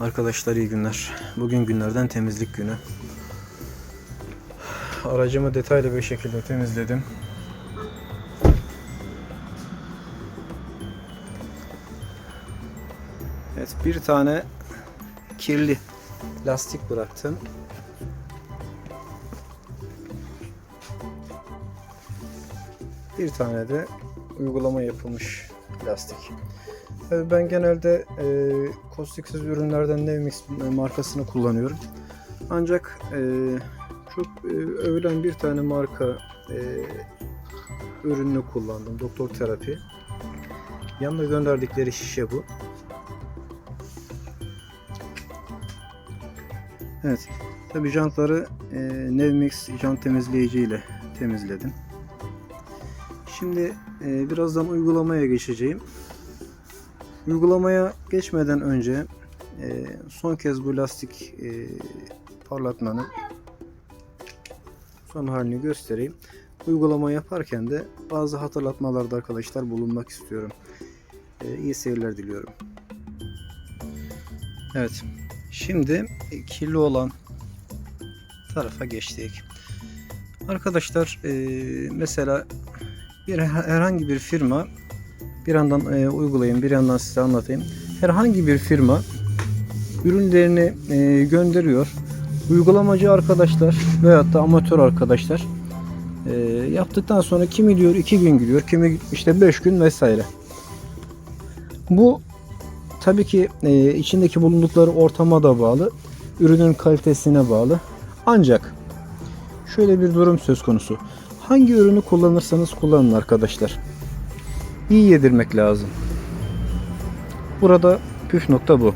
Arkadaşlar iyi günler. Bugün günlerden temizlik günü. Aracımı detaylı bir şekilde temizledim. Evet bir tane kirli lastik bıraktım. Bir tane de uygulama yapılmış lastik. Ben genelde e, kostiksiz ürünlerden Nevmix markasını kullanıyorum. Ancak e, çok e, övülen bir tane marka e, ürününü kullandım. Doktor Terapi. Yanında gönderdikleri şişe bu. Evet. Tabii jantları e, Nevmix jant temizleyici ile temizledim. Şimdi e, birazdan uygulamaya geçeceğim. Uygulamaya geçmeden önce e, son kez bu lastik e, parlatmanın son halini göstereyim. Uygulama yaparken de bazı hatırlatmalarda arkadaşlar bulunmak istiyorum. E, iyi seyirler diliyorum. Evet. Şimdi kirli olan tarafa geçtik. Arkadaşlar e, mesela bir herhangi bir firma bir yandan e, uygulayayım, bir yandan size anlatayım. Herhangi bir firma ürünlerini e, gönderiyor. Uygulamacı arkadaşlar veyahut da amatör arkadaşlar e, yaptıktan sonra kimi diyor 2 gün gidiyor, kimi işte 5 gün vesaire. Bu tabii ki e, içindeki bulundukları ortama da bağlı, ürünün kalitesine bağlı. Ancak şöyle bir durum söz konusu. Hangi ürünü kullanırsanız kullanın arkadaşlar iyi yedirmek lazım. Burada püf nokta bu.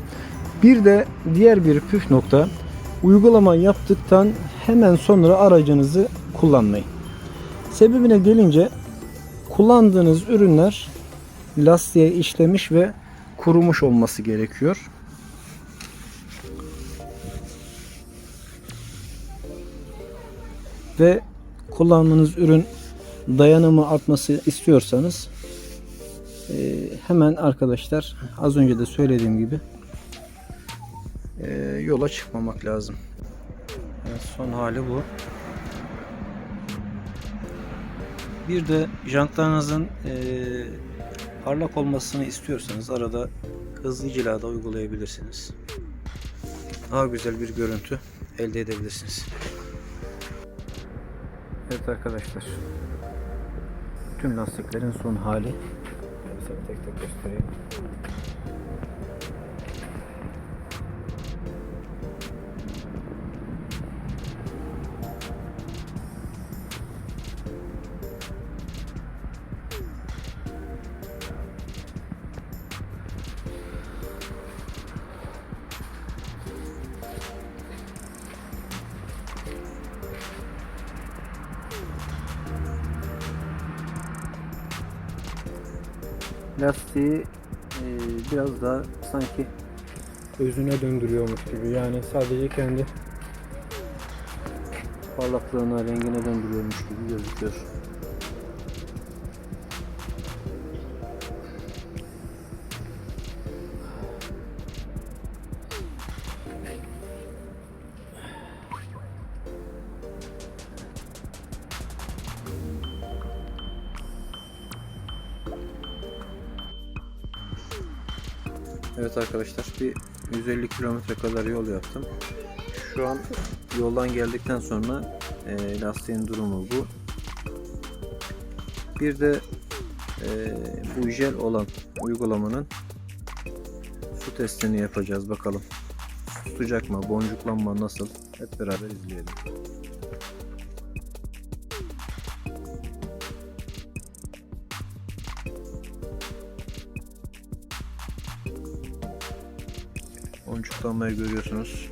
Bir de diğer bir püf nokta uygulama yaptıktan hemen sonra aracınızı kullanmayın. Sebebine gelince kullandığınız ürünler lastiğe işlemiş ve kurumuş olması gerekiyor. Ve kullandığınız ürün dayanımı artması istiyorsanız ee, hemen arkadaşlar az önce de söylediğim gibi e, yola çıkmamak lazım. Son hali bu. Bir de jantlarınızın e, parlak olmasını istiyorsanız arada hızlı cilada uygulayabilirsiniz. Daha güzel bir görüntü elde edebilirsiniz. Evet arkadaşlar. Tüm lastiklerin son hali. Size tek tek göstereyim. Lastiği e, biraz daha sanki özüne döndürüyormuş gibi. Yani sadece kendi parlaklığına, rengine döndürüyormuş gibi gözüküyor. Evet arkadaşlar bir 150 kilometre kadar yol yaptım. Şu an yoldan geldikten sonra e, lastiğin durumu bu. Bir de e, bu jel olan uygulamanın su testini yapacağız bakalım. Tutacak mı, boncuklanma nasıl? Hep beraber izleyelim. Boncuklanmayı görüyorsunuz.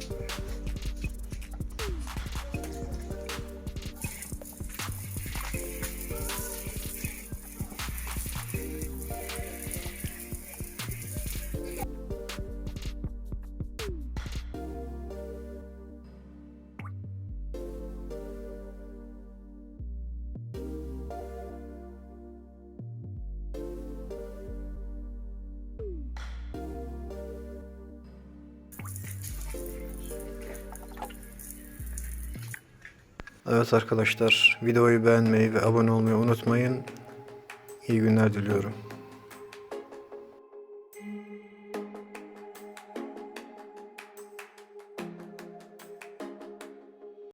Evet arkadaşlar videoyu beğenmeyi ve abone olmayı unutmayın. İyi günler diliyorum.